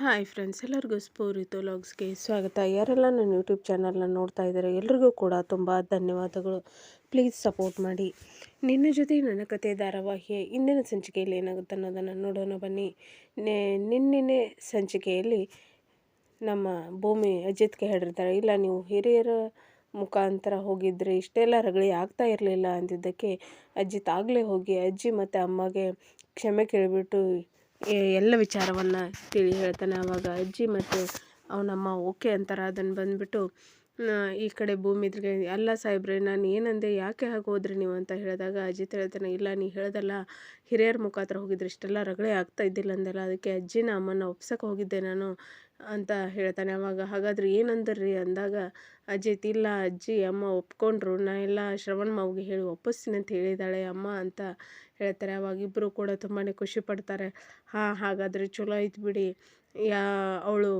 Hi friends, ಎಲ್ಲರಿಗೂ ಸ್ಫೂರಿತು ಲಾಗ್ಸ್ಗೆ ಸ್ವಾಗತ. ಯಾರೆಲ್ಲ ನನ್ನ ಯೂಟ್ಯೂಬ್ ಚಾನಲ್ನ ನೋಡ್ತಾ ಇದ್ದಾರೆ ಎಲ್ರಿಗೂ ಕೂಡ ತುಂಬ ಧನ್ಯವಾದಗಳು. ಪ್ಲೀಸ್ ಸಪೋರ್ಟ್ ಮಾಡಿ. ನಿನ್ನ ಜೊತೆ ನನ್ನ ಕತೆ ಧಾರಾವಾಹಿಯ ಇಂದಿನ ಸಂಚಿಕೆಯಲ್ಲಿ ಏನಾಗುತ್ತೆ ಅನ್ನೋದನ್ನು ನೋಡೋಣ ಬನ್ನಿ. ನಿನ್ನೆ ಸಂಚಿಕೆಯಲ್ಲಿ ನಮ್ಮ ಭೂಮಿ ಅಜಿತ್ಗೆ ಹೇಳಿರ್ತಾರೆ, ಇಲ್ಲ, ನೀವು ಹಿರಿಯರ ಮುಖಾಂತರ ಹೋಗಿದ್ರೆ ಇಷ್ಟೆಲ್ಲ ರಗಳಿ ಆಗ್ತಾ ಇರಲಿಲ್ಲ ಅಂದಿದ್ದಕ್ಕೆ ಅಜಿತ್ ಆಗಲೇ ಹೋಗಿ ಅಜ್ಜಿ ಮತ್ತು ಅಮ್ಮಗೆ ಕ್ಷಮೆ ಕೇಳಿಬಿಟ್ಟು ಎಲ್ಲ ವಿಚಾರವನ್ನು ತಿಳಿ ಹೇಳ್ತಾನೆ ಆವಾಗ ಅಜ್ಜಿ ಮತ್ತು ಅವನಮ್ಮ ಓಕೆ ಅಂತಾರೆ. ಅದನ್ನು ಬಂದುಬಿಟ್ಟು ಈ ಕಡೆ ಭೂಮಿ ಇದ್ರಿಗೆ, ಅಲ್ಲ ಸಾಹೇಬ್ರೆ, ನಾನು ಏನಂದೆ, ಯಾಕೆ ಹಾಗೆ ಹೋದ್ರಿ ನೀವು? ಅಂತ ಹೇಳಿದಾಗ ಅಜ್ಜಿ ಹೇಳ್ತಾನೆ, ಇಲ್ಲ, ನೀ ಹೇಳ್ದಲ್ಲ, ಹಿರಿಯರ ಮುಖಾಂತರ ಹೋಗಿದ್ರೆ ಇಷ್ಟೆಲ್ಲ ರಗಳೆ ಆಗ್ತಾ ಇದ್ದಿಲ್ಲ ಅಂದಲ್ಲ. ಅದಕ್ಕೆ ಅಜ್ಜಿನ ಅಮ್ಮನ ಒಪ್ಸಕ್ಕೆ ಹೋಗಿದ್ದೆ ನಾನು. ಅಂತ ಹೇಳ್ತಾನೆ. ಅವಾಗ ಹಾಗಾದ್ರೆ ಏನಂದ್ರಿ ಅಂದಾಗ ಅಜಿತ್ ಇಲ್ಲ ಅಜ್ಜಿ, ಅಮ್ಮ ಒಪ್ಕೊಂಡ್ರು. ನಾ ಎಲ್ಲ ಶ್ರವಣ ಮಾವ್ಗೆ ಹೇಳಿ ಒಪ್ಪಿಸ್ತೀನಿ ಅಂತ ಹೇಳಿದಾಳೆ ಅಮ್ಮ ಅಂತ ಹೇಳ್ತಾರೆ. ಅವಾಗ ಇಬ್ಬರು ಕೂಡ ತುಂಬಾ ಖುಷಿ ಪಡ್ತಾರೆ. ಹಾಂ, ಹಾಗಾದರೆ ಚಲೋ ಆಯ್ತು ಬಿಡಿ. ಯಾ, ಅವಳು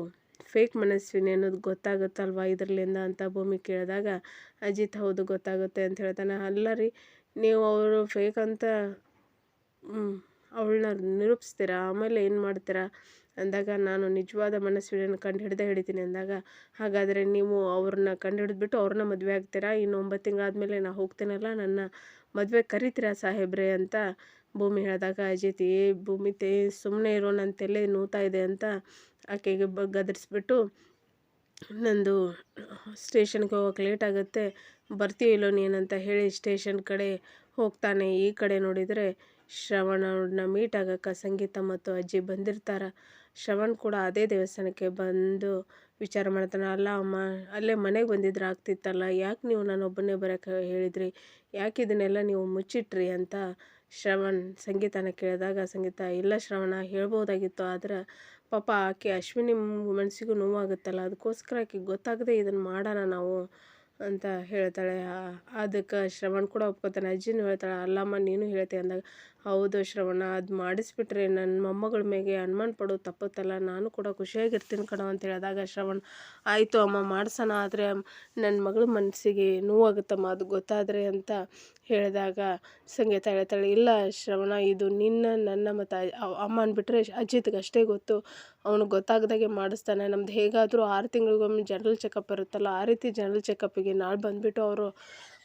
ಫೇಕ್ ಮನಸ್ವಿನಿ ಅನ್ನೋದು ಗೊತ್ತಾಗುತ್ತಲ್ವ ಇದರಲ್ಲಿಂದ? ಅಂತ ಭೂಮಿ ಕೇಳಿದಾಗ ಅಜಿತ್ ಹೌದು, ಗೊತ್ತಾಗುತ್ತೆ ಅಂತ ಹೇಳ್ತಾನೆ. ಅಲ್ಲ ರೀ, ನೀವು ಅವರು ಫೇಕ್ ಅಂತ ಅವಳನ್ನ ನಿರೂಪಿಸ್ತೀರಾ? ಆಮೇಲೆ ಏನು ಮಾಡ್ತೀರಾ? ಅಂದಾಗ ನಾನು ನಿಜವಾದ ಮನಸ್ಸುಗಳನ್ನು ಕಂಡು ಹಿಡ್ದೇ ಹಿಡಿತೀನಿ ಅಂದಾಗ, ಹಾಗಾದರೆ ನೀವು ಅವ್ರನ್ನ ಕಂಡು ಹಿಡಿದ್ಬಿಟ್ಟು ಅವ್ರನ್ನ ಮದುವೆ ಆಗ್ತೀರಾ? ಇನ್ನು ಒಂಬತ್ತು ತಿಂಗಳಾದಮೇಲೆ ನಾ ಹೋಗ್ತೀನಲ್ಲ, ನನ್ನ ಮದುವೆ ಕರಿತೀರಾ ಸಾಹೇಬ್ರೆ ಅಂತ ಭೂಮಿ ಹೇಳಿದಾಗ, ಅಜಿತ್, ಏ ಭೂಮಿ ತೇ ಸುಮ್ಮನೆ ಇರೋ, ನನ್ನ ತಲೆ ನೋತಾ ಇದೆ ಅಂತ ಆಕೆಗೆ ಬ, ಗದರಿಸ್ಬಿಟ್ಟು, ನಂದು ಸ್ಟೇಷನ್ಗೆ ಹೋಗೋಕೆ ಲೇಟ್ ಆಗುತ್ತೆ, ಬರ್ತೀಯೋ ಇಲ್ಲೋ ನೀನಂತ ಹೇಳಿ ಸ್ಟೇಷನ್ ಕಡೆ ಹೋಗ್ತಾನೆ. ಈ ಕಡೆ ನೋಡಿದರೆ ಶ್ರವಣನ ಮೀಟ್ ಆಗೋಕೆ ಸಂಗೀತ ಮತ್ತು ಅಜ್ಜಿ ಬಂದಿರ್ತಾರೆ. ಶ್ರವಣ್ ಕೂಡ ಅದೇ ದೇವಸ್ಥಾನಕ್ಕೆ ಬಂದು ವಿಚಾರ ಮಾಡ್ತಾನೆ. ಅಲ್ಲ ಅಮ್ಮ, ಅಲ್ಲೇ ಮನೆಗೆ ಬಂದಿದ್ರೆ ಆಗ್ತಿತ್ತಲ್ಲ, ಯಾಕೆ ನೀವು ನಾನು ಒಬ್ಬನೇ ಬರೋಕ್ಕೆ ಹೇಳಿದ್ರಿ? ಯಾಕೆ ಇದನ್ನೆಲ್ಲ ನೀವು ಮುಚ್ಚಿಟ್ರಿ ಅಂತ ಶ್ರವಣ್ ಸಂಗೀತನ ಕೇಳಿದಾಗ, ಸಂಗೀತ, ಇಲ್ಲ ಶ್ರವಣ, ಹೇಳ್ಬೋದಾಗಿತ್ತು, ಆದ್ರೆ ಪಾಪ ಆಕೆ ಅಶ್ವಿನಿ ಮನಸ್ಸಿಗೂ ನೋವಾಗುತ್ತಲ್ಲ ಅದಕ್ಕೋಸ್ಕರ ಆಕೆ ಗೊತ್ತಾಗದೆ ಇದನ್ನು ಮಾಡೋಣ ನಾವು ಅಂತ ಹೇಳ್ತಾಳೆ. ಅದಕ್ಕೆ ಶ್ರವಣ್ ಕೂಡ ಒಪ್ಕೋತಾನೆ. ಅಜ್ಜಿನೂ ಹೇಳ್ತಾಳೆ, ಅಲ್ಲಮ್ಮ, ನೀನು ಹೇಳ್ತೀಯ ಅಂದಾಗ ಹೌದು ಶ್ರವಣ, ಅದು ಮಾಡಿಸ್ಬಿಟ್ರೆ ನನ್ನ ಮೊಮ್ಮಗಳ ಮೇಲೆ ಅನುಮಾನ ಪಡೋದು ತಪ್ಪುತ್ತಲ್ಲ, ನಾನು ಕೂಡ ಖುಷಿಯಾಗಿರ್ತೀನಿ ಕಣೋ ಅಂತ ಹೇಳಿದಾಗ ಶ್ರವಣ, ಆಯಿತು ಅಮ್ಮ, ಮಾಡ್ಸೋಣ, ಆದರೆ ನನ್ನ ಮಗಳ ಮನಸ್ಸಿಗೆ ನೋವಾಗುತ್ತಮ್ಮ, ಅದು ಗೊತ್ತಾದರೆ ಅಂತ ಹೇಳಿದಾಗ ಸಂಗೀತ ಹೇಳ್ತಾಳೆ, ಇಲ್ಲ ಶ್ರವಣ, ಇದು ನಿನ್ನ, ನನ್ನ ಮತ್ತು ಅಮ್ಮ ಅಂದ್ಬಿಟ್ರೆ ಅಜಿತ್ಗೆ ಅಷ್ಟೇ ಗೊತ್ತು, ಅವನು ಗೊತ್ತಾಗದಾಗೆ ಮಾಡಿಸ್ತಾನೆ, ನಮ್ದು ಹೇಗಾದರೂ ಆರು ತಿಂಗಳಿಗೊಮ್ಮೆ ಜನರಲ್ ಚೆಕಪ್ ಇರುತ್ತಲ್ಲ, ಆ ರೀತಿ ಜನರಲ್ ಚೆಕಪ್ಪಿಗೆ ನಾಳೆ ಬಂದುಬಿಟ್ಟು ಅವರು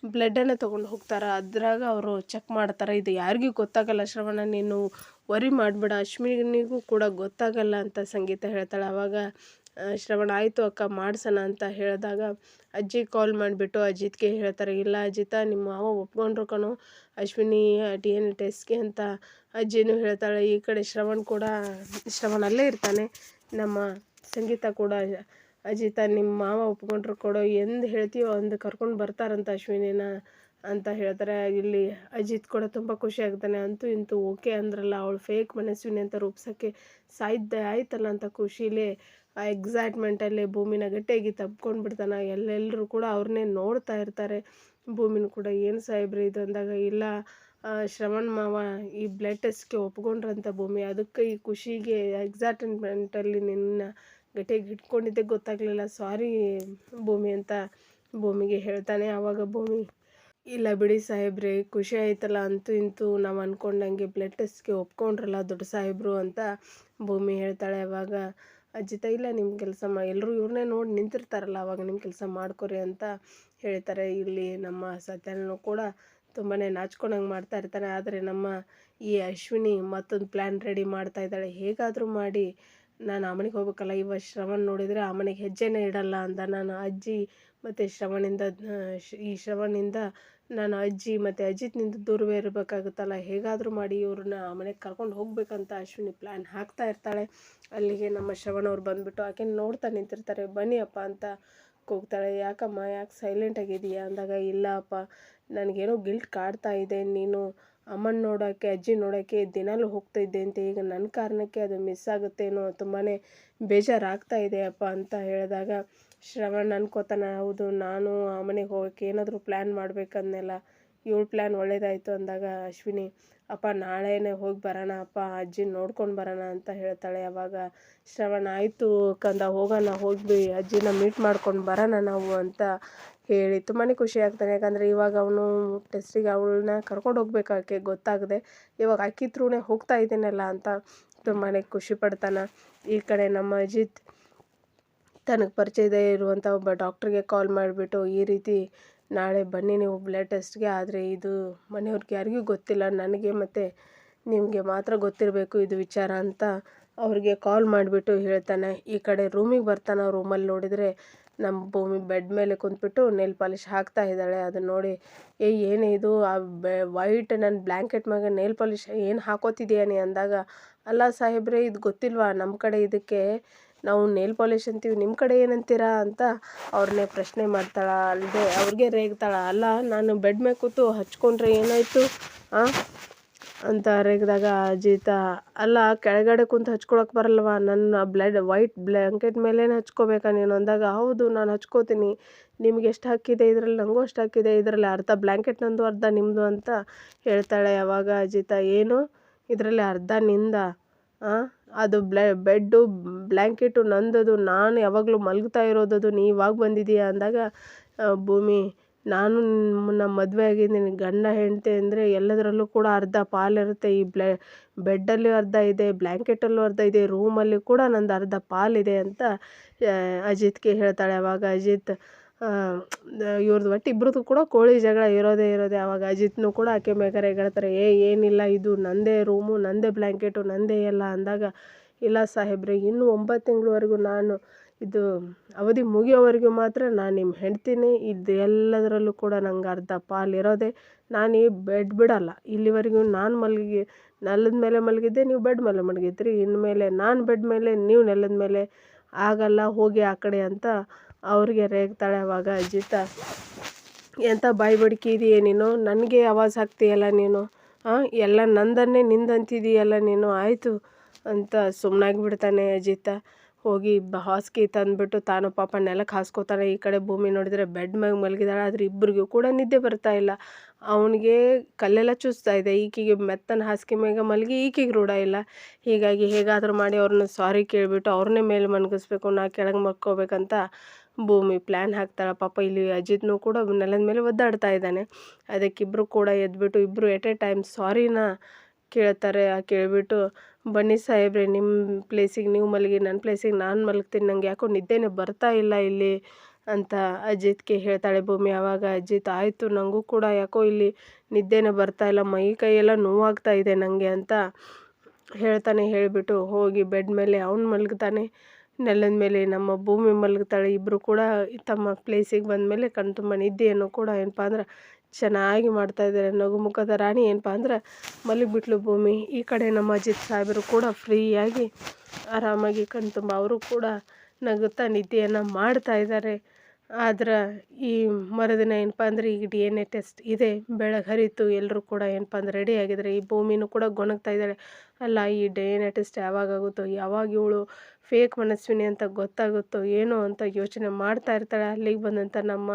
ಬ್ಲಡ್ಡನ್ನು ತೊಗೊಂಡು ಹೋಗ್ತಾರೆ? ಅದ್ರಾಗ ಅವರು ಚೆಕ್ ಮಾಡ್ತಾರೆ? ಇದು ಯಾರಿಗೂ ಗೊತ್ತಾಗಲ್ಲ. ಶ್ರವಣ, ನೀನು ವರಿ ಮಾಡಬೇಡ. ಅಶ್ವಿನಿಗೂ ಕೂಡ ಗೊತ್ತಾಗಲ್ಲ ಅಂತ ಸಂಗೀತ ಹೇಳ್ತಾಳೆ. ಅವಾಗ ಶ್ರವಣ, ಆಯಿತು ಅಕ್ಕ, ಮಾಡ್ಸೋಣ ಅಂತ ಹೇಳಿದಾಗ ಅಜ್ಜಿ ಕಾಲ್ ಮಾಡಿಬಿಟ್ಟು ಅಜಿತ್ಗೆ ಹೇಳ್ತಾರೆ, ಇಲ್ಲ ಅಜಿತ, ನಿಮ್ಮ ಮಾವ ಒಪ್ಕೊಂಡ್ರು ಕಣೋ. ಅಶ್ವಿನಿ ಡಿ ಎನ್ ಟೆಸ್ಟ್ಗೆ ಅಂತ ಅಜ್ಜಿನೂ ಹೇಳ್ತಾಳೆ. ಈ ಕಡೆ ಶ್ರವಣ್ ಕೂಡ, ಶ್ರವಣ್ ಅಲ್ಲೇ ಇರ್ತಾನೆ. ನಮ್ಮ ಸಂಗೀತ ಕೂಡ ಅಜಿತ ನಿಮ್ಮ ಮಾವ ಒಪ್ಕೊಂಡ್ರು ಕೊಡೋ, ಎಂದು ಹೇಳ್ತೀವೋ ಅಂದು ಕರ್ಕೊಂಡು ಬರ್ತಾರಂತ ಅಶ್ವಿನಿನ ಅಂತ ಹೇಳ್ತಾರೆ. ಇಲ್ಲಿ ಅಜಿತ್ ಕೂಡ ತುಂಬ ಖುಷಿ ಆಗ್ತಾನೆ. ಅಂತೂ ಇಂತೂ ಓಕೆ ಅಂದ್ರಲ್ಲ, ಅವಳು ಫೇಕ್ ಮನಸ್ವಿನಿ ಅಂತ ರೂಪಿಸೋಕ್ಕೆ ಸಾಧ್ಯ ಆಯ್ತಲ್ಲ ಅಂತ ಖುಷಿಲೇ, ಆ ಎಕ್ಸೈಟ್ಮೆಂಟಲ್ಲಿ ಭೂಮಿನ ಗಟ್ಟಿಯಾಗಿ ತಪ್ಕೊಂಡು ಬಿಡ್ತಾನೆ. ಎಲ್ಲೆಲ್ಲರೂ ಕೂಡ ಅವ್ರನ್ನೇ ನೋಡ್ತಾ ಇರ್ತಾರೆ. ಭೂಮಿನ ಕೂಡ, ಏನು ಸಾಹೇಬ್ರಿ ಇದು? ಅಂದಾಗ, ಇಲ್ಲ ಶ್ರವಣ್ ಮಾವ ಈ ಬ್ಲಡ್ ಟೆಸ್ಟ್ಗೆ ಒಪ್ಕೊಂಡ್ರಂತ ಭೂಮಿ. ಅದಕ್ಕೆ ಈ ಖುಷಿಗೆ ಎಕ್ಸೈಟ್ಮೆಂಟಲ್ಲಿ ನಿನ್ನ ಗಟ್ಟಿಯಾಗಿ ಇಟ್ಕೊಂಡಿದ್ದೆ, ಗೊತ್ತಾಗಲಿಲ್ಲ. ಸಾರಿ ಭೂಮಿ ಅಂತ ಭೂಮಿಗೆ ಹೇಳ್ತಾನೆ. ಆವಾಗ ಭೂಮಿ, ಇಲ್ಲ ಬಿಡಿ ಸಾಹೇಬ್ರೆ, ಖುಷಿ ಆಯ್ತಲ್ಲ ಅಂತೂ ಇಂತೂ ನಾವು ಅಂದ್ಕೊಂಡಂಗೆ ಬ್ಲಡ್ ಟೆಸ್ಟ್ಗೆ ಒಪ್ಕೊಂಡ್ರಲ್ಲ ದೊಡ್ಡ ಸಾಹೇಬರು ಅಂತ ಭೂಮಿ ಹೇಳ್ತಾಳೆ. ಅವಾಗ ಅಜ್ಜಿತ ಇಲ್ಲ ನಿಮ್ಮ ಕೆಲಸ ಮಾ ಎಲ್ಲರೂ ಇವ್ರನ್ನೇ ನೋಡಿ ನಿಂತಿರ್ತಾರಲ್ಲ, ಅವಾಗ ನಿಮ್ಮ ಕೆಲಸ ಮಾಡ್ಕೊರಿ ಅಂತ ಹೇಳ್ತಾರೆ. ಇಲ್ಲಿ ನಮ್ಮ ಸತ್ಯನೂ ಕೂಡ ತುಂಬಾ ನಾಚ್ಕೊಂಡಂಗೆ ಮಾಡ್ತಾ ಇರ್ತಾನೆ. ಆದರೆ ನಮ್ಮ ಈ ಅಶ್ವಿನಿ ಮತ್ತೊಂದು ಪ್ಲ್ಯಾನ್ ರೆಡಿ ಮಾಡ್ತಾ ಇದ್ದಾಳೆ. ಹೇಗಾದರೂ ಮಾಡಿ ನಾನು ಆ ಮನೆಗೆ ಹೋಗ್ಬೇಕಲ್ಲ ಇವ ಶ್ರವಣ್ ನೋಡಿದರೆ ಆ ಮನೆಗೆ ಹೆಜ್ಜೆನೇ ಇಡಲ್ಲ ಅಂತ. ನಾನು ಅಜ್ಜಿ ಮತ್ತು ಶ್ರವಣಿಂದ ಈ ಶ್ರವಣಿಂದ ನಾನು ಅಜ್ಜಿ ಮತ್ತು ಅಜಿತ್ನಿಂದ ದೂರವೇ ಇರಬೇಕಾಗುತ್ತಲ್ಲ, ಹೇಗಾದರೂ ಮಾಡಿ ಇವ್ರನ್ನ ಆ ಮನೆಗೆ ಕರ್ಕೊಂಡು ಹೋಗ್ಬೇಕಂತ ಅಶ್ವಿನಿ ಪ್ಲ್ಯಾನ್ ಹಾಕ್ತಾ ಇರ್ತಾಳೆ. ಅಲ್ಲಿಗೆ ನಮ್ಮ ಶ್ರವಣವ್ರು ಬಂದುಬಿಟ್ಟು ಆಕೆ ನೋಡ್ತಾ ನಿಂತಿರ್ತಾರೆ, ಬನ್ನಿ ಅಪ್ಪ ಅಂತ ಕೂಗ್ತಾಳೆ. ಯಾಕಮ್ಮ, ಯಾಕೆ ಸೈಲೆಂಟ್ ಆಗಿದೆಯಾ ಅಂದಾಗ ಇಲ್ಲ ಅಪ್ಪ ನನಗೇನೋ ಗಿಲ್ಟ್ ಕಾಡ್ತಾ ಇದೆ, ನೀನು ಅಮ್ಮನ ನೋಡೋಕ್ಕೆ ಅಜ್ಜಿ ನೋಡೋಕ್ಕೆ ದಿನಾಲೂ ಹೋಗ್ತಾಯಿದ್ದೆ ಅಂತ ಈಗ ನನ್ನ ಕಾರಣಕ್ಕೆ ಅದು ಮಿಸ್ ಆಗುತ್ತೇನೋ ತುಂಬಾ ಬೇಜಾರಾಗ್ತಾ ಇದೆ ಅಪ್ಪ ಅಂತ ಹೇಳಿದಾಗ, ಶ್ರವಣ್ ಅನ್ಕೋತಾನೆ, ಹೌದು, ನಾನು ಆ ಮನೆಗೆ ಹೋಗೋಕ್ಕೆ ಏನಾದರೂ ಪ್ಲ್ಯಾನ್ ಮಾಡ್ಬೇಕಂದ್ನೆಲ್ಲ ಇವಳು ಪ್ಲ್ಯಾನ್ ಒಳ್ಳೇದಾಯಿತು ಅಂದಾಗ ಅಶ್ವಿನಿ, ಅಪ್ಪ, ನಾಳೆನೇ ಹೋಗಿ ಬರೋಣ, ಅಪ್ಪ, ಅಜ್ಜಿನ ನೋಡ್ಕೊಂಡು ಬರೋಣ ಅಂತ ಹೇಳ್ತಾಳೆ. ಅವಾಗ ಶ್ರವಣ, ಆಯಿತು ಕಂದ, ಹೋಗೋಣ ಹೋಗಿ ಅಜ್ಜಿನ ಮೀಟ್ ಮಾಡ್ಕೊಂಡು ಬರೋಣ ನಾವು ಅಂತ ಹೇಳಿ ತುಂಬಾ ಖುಷಿ ಆಗ್ತಾನೆ. ಯಾಕಂದರೆ ಇವಾಗ ಅವನು ಟೆಸ್ಟಿಗೆ ಅವಳನ್ನ ಕರ್ಕೊಂಡು ಹೋಗ್ಬೇಕು ಆಕೆ ಗೊತ್ತಾಗದೆ. ಇವಾಗ ಅಕ್ಕಿ ತ್ರೂನೇ ಹೋಗ್ತಾ ಇದ್ದೀನಲ್ಲ ಅಂತ ತುಂಬಾ ಖುಷಿ ಪಡ್ತಾನೆ. ಈ ಕಡೆ ನಮ್ಮ ಅಜಿತ್ ತನಗೆ ಪರಿಚಯದೇ ಇರುವಂಥ ಒಬ್ಬ ಡಾಕ್ಟ್ರಿಗೆ ಕಾಲ್ ಮಾಡಿಬಿಟ್ಟು ಈ ರೀತಿ ನಾಳೆ ಬನ್ನಿ ನೀವು ಬ್ಲಡ್ ಟೆಸ್ಟ್ಗೆ ಆದರೆ ಇದು ಮನೆಯವ್ರಿಗೆ ಯಾರಿಗೂ ಗೊತ್ತಿಲ್ಲ. ನನಗೆ ಮತ್ತು ನಿಮಗೆ ಮಾತ್ರ ಗೊತ್ತಿರಬೇಕು ಇದು ವಿಚಾರ ಅಂತ ಅವ್ರಿಗೆ ಕಾಲ್ ಮಾಡಿಬಿಟ್ಟು ಹೇಳ್ತಾನೆ. ಈ ಕಡೆ ರೂಮಿಗೆ ಬರ್ತಾನೆ ರೂಮಲ್ಲಿ ನೋಡಿದರೆ ನಮ್ಮ ಭೂಮಿ ಬೆಡ್ ಮೇಲೆ ಕುಂತ್ಬಿಟ್ಟು ನೆಲ್ ಪಾಲಿಷ್ ಹಾಕ್ತಾ ಇದ್ದಾಳೆ. ಅದನ್ನು ನೋಡಿ, ಏ, ಏನು ಇದು? ಆ ಬೆ ವೈಟ್ ನನ್ನ ಬ್ಲ್ಯಾಂಕೆಟ್ ಮ್ಯಾಗ ನೇಲ್ ಪಾಲಿಶ್ ಏನು ಹಾಕೋತಿದೀಯ ಅಂದಾಗ, ಅಲ್ಲ ಸಾಹೇಬ್ರೆ, ಇದು ಗೊತ್ತಿಲ್ವಾ? ನಮ್ಮ ಕಡೆ ಇದಕ್ಕೆ ನಾವು ನೇಲ್ ಪಾಲಿಶ್ ಅಂತೀವಿ ನಿಮ್ಮ ಕಡೆ ಏನಂತೀರಾ ಅಂತ ಅವ್ರನ್ನೇ ಪ್ರಶ್ನೆ ಮಾಡ್ತಾಳೆ ಅಲ್ಲದೆ ಅವ್ರಿಗೆ ರೇಗ್ತಾಳೆ, ಅಲ್ಲ, ನಾನು ಬೆಡ್ ಮೇಲೆ ಕೂತು ಹಚ್ಕೊಂಡ್ರೆ ಏನಾಯಿತು? ಆಂ? ಅಂತ ರೇಗಿದಾಗ ಅಜಿತಾ, ಅಲ್ಲ, ಕೆಳಗಡೆ ಕುಂತು ಹಚ್ಕೊಳಕ್ಕೆ ಬರಲ್ವ? ನನ್ನ ಬ್ಲಡ್ ವೈಟ್ ಬ್ಲ್ಯಾಂಕೆಟ್ ಮೇಲೇನೆ ಹಚ್ಕೋಬೇಕಾ ನೀನು? ಅಂದಾಗ, ಹೌದು, ನಾನು ಹಚ್ಕೋತೀನಿ. ನಿಮ್ಗೆ ಎಷ್ಟು ಹಾಕಿದೆ ಇದರಲ್ಲಿ? ನನಗೂ ಅಷ್ಟು ಹಾಕಿದೆ ಇದರಲ್ಲಿ. ಅರ್ಧ ಬ್ಲ್ಯಾಂಕೆಟ್ ನಂದು, ಅರ್ಧ ನಿಮ್ಮದು ಅಂತ ಹೇಳ್ತಾಳೆ ಯಾವಾಗ ಅಜಿತ, ಏನು? ಇದರಲ್ಲಿ ಅರ್ಧ ನಿಂದ ಅದು ಬೆಡ್ಡು ಬ್ಲ್ಯಾಂಕೆಟು ನಂದದು, ನಾನು ಯಾವಾಗಲೂ ಮಲಗ್ತಾ ಇರೋದು ನೀ ಇವಾಗ ಬಂದಿದ್ದೀಯಾ ಅಂದಾಗ ಭೂಮಿ, ನಾನು ನಿಮ್ಮನ್ನ ಮದುವೆ ಆಗಿದ್ದೀನಿ ಗಂಡ, ಹೆಂಡತಿ ಅಂದರೆ ಎಲ್ಲದರಲ್ಲೂ ಕೂಡ ಅರ್ಧ ಪಾಲಿರುತ್ತೆ. ಈ ಬ್ಲೆ, ಬೆಡ್ಡಲ್ಲಿ ಅರ್ಧ ಇದೆ ಬ್ಲ್ಯಾಂಕೆಟಲ್ಲೂ ಅರ್ಧ ಇದೆ, ರೂಮಲ್ಲಿ ಕೂಡ ನಂದು ಅರ್ಧ ಪಾಲಿದೆ ಅಂತ ಅಜಿತ್ಗೆ ಹೇಳ್ತಾಳೆ. ಅವಾಗ ಅಜಿತ್ ಇವ್ರದ್ದು ಒಟ್ಟು ಇಬ್ರದ್ದು ಕೂಡ ಕೋಳಿ ಜಗಳ ಇರೋದೇ ಇರೋದೇ. ಆವಾಗ ಅಜಿತ್ನು ಕೂಡ ಆಕೆ ಬೇಕಾರೆ ಹೇಳ್ತಾರೆ, ಏ, ಏನಿಲ್ಲ ಇದು, ನಂದೇ ರೂಮು, ನಂದೇ ಬ್ಲ್ಯಾಂಕೆಟು ನಂದೇ ಎಲ್ಲ. ಅಂದಾಗ, ಇಲ್ಲ ಸಾಹೇಬ್ರೆ, ಇನ್ನೂ ಒಂಬತ್ತು ತಿಂಗಳವರೆಗೂ ನಾನು ಇದು ಅವಧಿ ಮುಗಿಯೋವರೆಗೂ ಮಾತ್ರ ನಾನು ನಿಮ್ಮ ಹೆಂಡ್ತೀನಿ. ಇದು ಎಲ್ಲದರಲ್ಲೂ ಕೂಡ ನಂಗೆ ಅರ್ಧ ಪಾಲು ಇರೋದೇ. ನಾನು ಈ ಬೆಡ್ ಬಿಡಲ್ಲ. ಇಲ್ಲಿವರೆಗೂ ನಾನು ಮಲಗಿ, ನೆಲದ ಮೇಲೆ ಮಲಗಿದ್ದೆ, ನೀವು ಬೆಡ್ ಮೇಲೆ ಮಲಗಿದ್ರಿ. ಇನ್ಮೇಲೆ ನಾನು ಬೆಡ್ ಮೇಲೆ, ನೀವು ನೆಲದ ಮೇಲೆ ಆಗಲ್ಲ, ಹೋಗಿ ಆ ಕಡೆ ಅಂತ ಅವ್ರಿಗೆ ರೇಗ್ತಾಳೆ ಅವಾಗ ಅಜಿತ ಎಂಥ ಬಾಯಿ ಬಡ್ಕಿದೀಯ ನೀನು? ನನಗೆ ಆವಾಜ್ ಹಾಕ್ತೀಯಲ್ಲ ನೀನು? ಎಲ್ಲ ನಂದನ್ನೇ ನಿಂದಂತಿದೀಯಲ್ಲ ನೀನು? ಆಯಿತು, ಅಂತ ಸುಮ್ಮನಾಗ್ಬಿಡ್ತಾನೆ ಅಜಿತ. ಹೋಗಿ ಬ ಹಾಸಿಗೆ ತಂದುಬಿಟ್ಟು ತಾನು ಪಾಪ ನೆಲಕ್ಕೆ ಹಾಸ್ಕೋತಾನೆ ಈ ಕಡೆ ಭೂಮಿ ನೋಡಿದರೆ ಬೆಡ್ ಮ್ಯಾಗ ಮಲಗಿದಾಳೆ. ಆದರೆ ಇಬ್ಬರಿಗೂ ಕೂಡ ನಿದ್ದೆ ಬರ್ತಾ ಇಲ್ಲ. ಅವನಿಗೆ ಕಲ್ಲೆಲ್ಲ ಚುಚ್ತಾ ಇದೆ. ಈಕೆಗೆ ಮೆತ್ತನ ಹಾಸಿಗೆ ಮ್ಯಾಗ ಮಲಗಿ ಈಕೆಗೆ ರೂಢ ಇಲ್ಲ. ಹೀಗಾಗಿ ಹೇಗಾದರೂ ಮಾಡಿ ಅವ್ರನ್ನ ಸಾರಿ ಕೇಳಿಬಿಟ್ಟು ಅವ್ರನ್ನೇ ಮೇಲೆ ಮಲಗಿಸ್ಬೇಕು ನಾ ಕೆಳಗೆ ಮಲ್ಕೋಬೇಕಂತ ಭೂಮಿ ಪ್ಲ್ಯಾನ್ ಹಾಕ್ತಾಳೆ. ಪಾಪ ಇಲ್ಲಿ ಅಜಿತ್ನು ಕೂಡ ನೆಲದ ಮೇಲೆ ಒದ್ದಾಡ್ತಾ ಇದ್ದಾನೆ. ಅದಕ್ಕಿಬ್ಬರು ಕೂಡ ಎದ್ಬಿಟ್ಟು ಇಬ್ಬರು ಎಟ್ ಎ ಟೈಮ್ ಸಾರಿನ ಕೇಳ್ತಾರೆ. ಕೇಳಿಬಿಟ್ಟು, ಬನ್ನಿ ಸಾಹೇಬ್ರೆ ನಿಮ್ಮ ಪ್ಲೇಸಿಗೆ ನೀವು ಮಲಗಿ ನನ್ನ ಪ್ಲೇಸಿಗೆ ನಾನು ಮಲಗ್ತೀನಿ. ನಂಗೆ ಯಾಕೋ ನಿದ್ದೆನೇ ಬರ್ತಾ ಇಲ್ಲ ಇಲ್ಲಿ ಅಂತ ಅಜಿತ್ಗೆ ಹೇಳ್ತಾಳೆ. ಭೂಮಿ ಆವಾಗ ಅಜಿತ್, ಆಯಿತು ನನಗೂ ಕೂಡ ಯಾಕೋ ಇಲ್ಲಿ ನಿದ್ದೆನೇ ಬರ್ತಾ ಇಲ್ಲ. ಮೈ ಕೈಯೆಲ್ಲ ನೋವಾಗ್ತಾ ಇದೆ ನನಗೆ ಅಂತ ಹೇಳ್ತಾನೆ. ಹೇಳಿಬಿಟ್ಟು ಹೋಗಿ ಬೆಡ್ ಮೇಲೆ ಅವ್ನು ಮಲಗ್ತಾನೆ. ನೆಲದ ಮೇಲೆ, ನಮ್ಮ ಭೂಮಿ ಮಲಗ್ತಾಳೆ. ಇಬ್ಬರು ಕೂಡ ತಮ್ಮ ಪ್ಲೇಸಿಗೆ ಬಂದಮೇಲೆ ಮೇಲೆ ತುಂಬ ನಿದ್ದೆಯನ್ನು ಕೂಡ ಏನಪ್ಪ ಅಂದ್ರೆ, ಚೆನ್ನಾಗಿ ಮಾಡ್ತಾಯಿದ್ದಾರೆ ನಗುಮುಖದ ರಾಣಿ ಏನಪ್ಪ ಅಂದ್ರೆ, ಮಲಗಿಬಿಟ್ಲು ಭೂಮಿ. ಈ ಕಡೆ ನಮ್ಮ ಅಜಿತ್ ಸಾಹೇಬರು ಕೂಡ ಫ್ರೀಯಾಗಿ ಆರಾಮಾಗಿ ಕಣ್ತುಂಬ ಅವರು ಕೂಡ ನಗುತ್ತಾ ನಿದ್ದೆಯನ್ನು ಮಾಡ್ತಾ ಇದ್ದಾರೆ ಆದ್ರೆ ಈ ಮರುದಿನ ಏನಪ್ಪ ಅಂದ್ರೆ ಈಗ ಡಿ ಎನ್ ಎ ಟೆಸ್ಟ್ ಇದೆ ಬೆಳಗ್ಗೆ ಹರಿತು ಎಲ್ಲರೂ ಕೂಡ ಏನಪ್ಪ ಅಂದ್ರೆ ರೆಡಿ ಆಗಿದ್ದಾರೆ ಈ ಭೂಮಿನೂ ಕೂಡ ಗೊಣಗ್ತಾ ಇದ್ದಾಳೆ. ಅಲ್ಲ, ಈ ಡಿ ಎನ್ ಎ ಟೆಸ್ಟ್ ಯಾವಾಗ ಇವಳು ಫೇಕ್ ಮನಸ್ವಿನಿ ಅಂತ ಗೊತ್ತಾಗುತ್ತೋ, ಏನೋ ಅಂತ ಯೋಚನೆ ಮಾಡ್ತಾ ಇರ್ತಾಳೆ. ಅಲ್ಲಿಗೆ ಬಂದಂಥ ನಮ್ಮ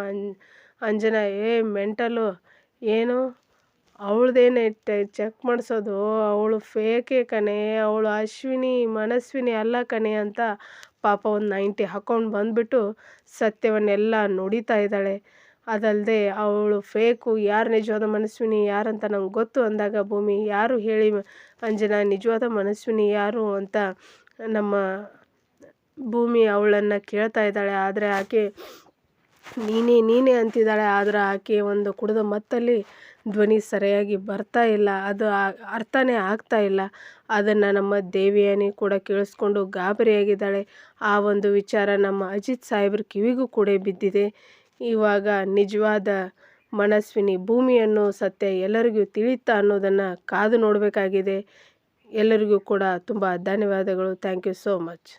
ಅಂಜನಾ, ಏ ಮೆಂಟಲು ಏನು? ಅವಳದೇನೆ ಚೆಕ್ ಮಾಡಿಸೋದು? ಅವಳು ಫೇಕೆ ಕಣೆ, ಅವಳು ಅಶ್ವಿನಿ ಮನಸ್ವಿನಿ ಅಲ್ಲ ಕಣೆ ಅಂತ ಪಾಪ ಒಂದು ನೈಂಟಿ ಹಾಕ್ಕೊಂಡು ಬಂದುಬಿಟ್ಟು ಸತ್ಯವನ್ನೆಲ್ಲ ನುಡಿತಾ ಇದ್ದಾಳೆ. ಅದಲ್ಲದೆ ಅವಳು ಫೇಕು, ಯಾರು ನಿಜವಾದ ಮನಸ್ವಿನಿ, ಯಾರಂತ ನಂಗೆ ಗೊತ್ತು ಅಂದಾಗ ಭೂಮಿ, ಯಾರು ಹೇಳಿ ಅಂಜನಾ, ನಿಜವಾದ ಮನಸ್ವಿನಿ ಯಾರು ಅಂತ ನಮ್ಮ ಭೂಮಿ ಅವಳನ್ನು ಕೇಳ್ತಾ ಇದ್ದಾಳೆ. ಆದರೆ ಆಕೆ ನೀನೇ ನೀನೇ ಅಂತಿದ್ದಾಳೆ. ಆದರೆ ಆಕೆ ಒಂದು ಕುಡಿದ ಮತ್ತಲ್ಲಿ ಧ್ವನಿ ಸರಿಯಾಗಿ ಬರ್ತಾ ಇಲ್ಲ. ಅದು ಅರ್ಥನೇ ಆಗ್ತಾ ಇಲ್ಲ. ಅದನ್ನು ನಮ್ಮ ದೇವಿಯಾನಿ ಕೂಡ ಕೇಳಿಸ್ಕೊಂಡು ಗಾಬರಿಯಾಗಿದ್ದಾಳೆ. ಆ ಒಂದು ವಿಚಾರ ನಮ್ಮ ಅಜಿತ್ ಸಾಹೇಬ್ರ ಕಿವಿಗೂ ಕೂಡ ಬಿದ್ದಿದೆ. ಇವಾಗ ನಿಜವಾದ ಮನಸ್ವಿನಿ ಭೂಮಿಯನ್ನು ಸತ್ಯ ಎಲ್ಲರಿಗೂ ತಿಳಿತಾ ಅನ್ನೋದನ್ನು ಕಾದು ನೋಡಬೇಕಾಗಿದೆ. ಎಲ್ಲರಿಗೂ ಕೂಡ ತುಂಬ ಧನ್ಯವಾದಗಳು. Thank you so much.